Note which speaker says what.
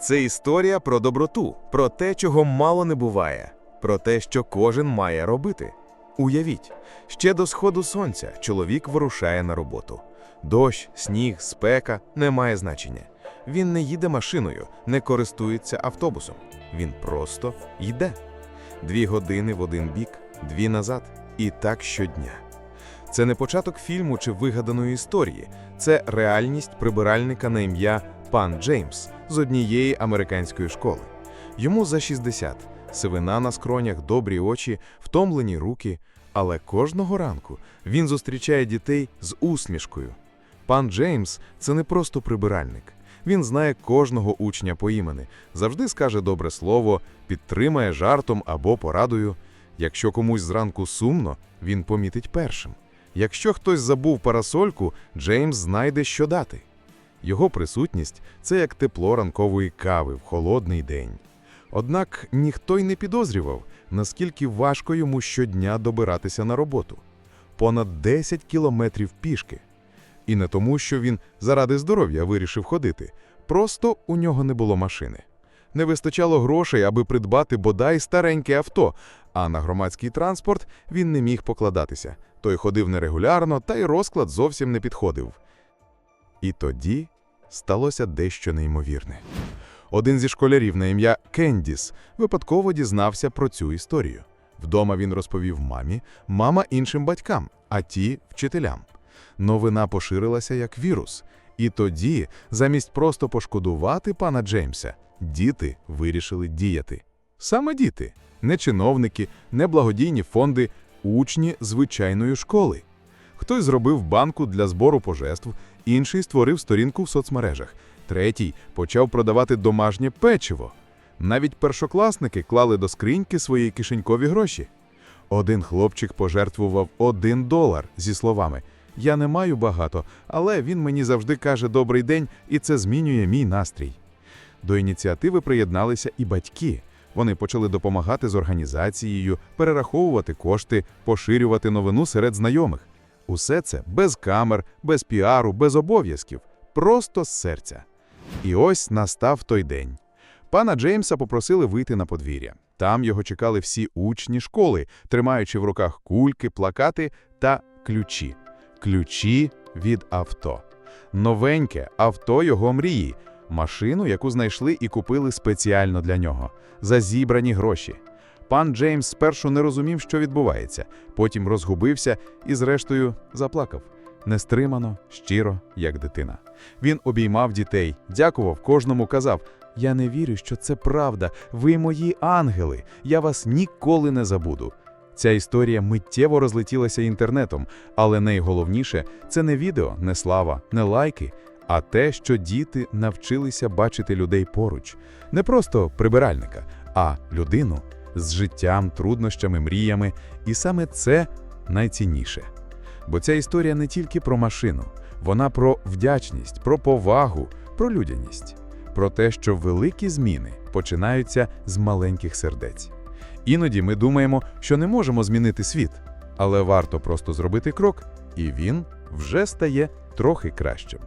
Speaker 1: Це історія про доброту, про те, чого мало не буває, про те, що кожен має робити. Уявіть, ще до сходу сонця чоловік вирушає на роботу. Дощ, сніг, спека не має значення. Він не їде машиною, не користується автобусом. Він просто йде. Дві години в один бік, дві назад, і так щодня. Це не початок фільму чи вигаданої історії, це реальність прибиральника на ім'я пан Джеймс з однієї американської школи. Йому за 60, сивина на скронях, добрі очі, втомлені руки. Але кожного ранку він зустрічає дітей з усмішкою. Пан Джеймс це не просто прибиральник. Він знає кожного учня по імені, завжди скаже добре слово, підтримає жартом або порадою. Якщо комусь зранку сумно, він помітить першим. Якщо хтось забув парасольку, Джеймс знайде, що дати. Його присутність це як тепло ранкової кави в холодний день. Однак ніхто й не підозрював, наскільки важко йому щодня добиратися на роботу. Понад 10 кілометрів пішки. І не тому, що він заради здоров'я вирішив ходити, просто у нього не було машини. Не вистачало грошей, аби придбати бодай стареньке авто, а на громадський транспорт він не міг покладатися. Той ходив нерегулярно, та й розклад зовсім не підходив. І тоді сталося дещо неймовірне. Один зі школярів на ім'я Кендіс випадково дізнався про цю історію. Вдома він розповів мамі, мама іншим батькам, а ті вчителям. Новина поширилася як вірус. І тоді, замість просто пошкодувати пана Джеймса, діти вирішили діяти. Саме діти, не чиновники, не благодійні фонди, учні звичайної школи. Хтось зробив банку для збору пожертв, інший створив сторінку в соцмережах, третій почав продавати домашнє печиво. Навіть першокласники клали до скриньки свої кишенькові гроші. Один хлопчик пожертвував один долар зі словами Я не маю багато, але він мені завжди каже добрий день, і це змінює мій настрій. До ініціативи приєдналися і батьки. Вони почали допомагати з організацією, перераховувати кошти, поширювати новину серед знайомих. Усе це без камер, без піару, без обов'язків, просто з серця. І ось настав той день. Пана Джеймса попросили вийти на подвір'я. Там його чекали всі учні школи, тримаючи в руках кульки, плакати та ключі. Ключі від авто. Новеньке авто його мрії. Машину, яку знайшли і купили спеціально для нього. За зібрані гроші. Пан Джеймс спершу не розумів, що відбувається, потім розгубився і, зрештою, заплакав. Нестримано, щиро, як дитина. Він обіймав дітей, дякував кожному, казав: Я не вірю, що це правда. Ви мої ангели. Я вас ніколи не забуду. Ця історія миттєво розлетілася інтернетом, але найголовніше це не відео, не слава, не лайки, а те, що діти навчилися бачити людей поруч, не просто прибиральника, а людину з життям, труднощами, мріями, і саме це найцінніше. Бо ця історія не тільки про машину, вона про вдячність, про повагу, про людяність, про те, що великі зміни починаються з маленьких сердець. Іноді ми думаємо, що не можемо змінити світ, але варто просто зробити крок, і він вже стає трохи кращим.